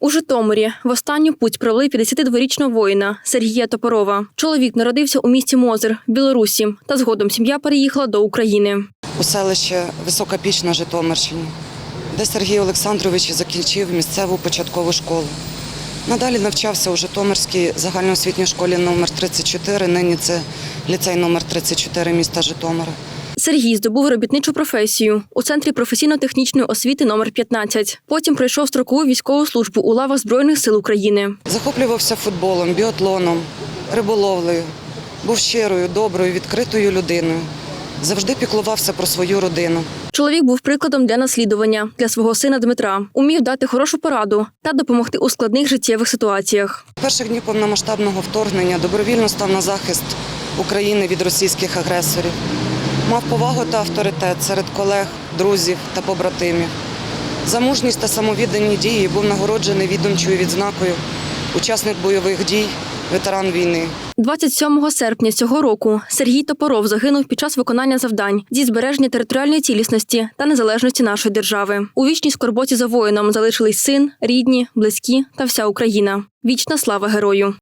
У Житомирі в останню путь провели 52-річного воїна Сергія Топорова. Чоловік народився у місті Мозир, Білорусі, та згодом сім'я переїхала до України. у селище Висока Піч на Житомирщині, де Сергій Олександрович закінчив місцеву початкову школу. Надалі навчався у Житомирській загальноосвітній школі номер 34 нині це ліцей номер 34 міста Житомира. Сергій здобув робітничу професію у центрі професійно-технічної освіти номер 15. Потім пройшов строкову військову службу у лавах Збройних сил України. Захоплювався футболом, біатлоном, риболовлею. Був щирою, доброю, відкритою людиною. Завжди піклувався про свою родину. Чоловік був прикладом для наслідування для свого сина Дмитра, умів дати хорошу пораду та допомогти у складних життєвих ситуаціях. Перших днів повномасштабного вторгнення добровільно став на захист України від російських агресорів. Мав повагу та авторитет серед колег, друзів та побратимів. За мужність та самовіддані дії був нагороджений відомчою відзнакою учасник бойових дій, ветеран війни. 27 серпня цього року Сергій Топоров загинув під час виконання завдань зі збереження територіальної цілісності та незалежності нашої держави. У вічній скорботі за воїном залишились син, рідні, близькі та вся Україна. Вічна слава герою.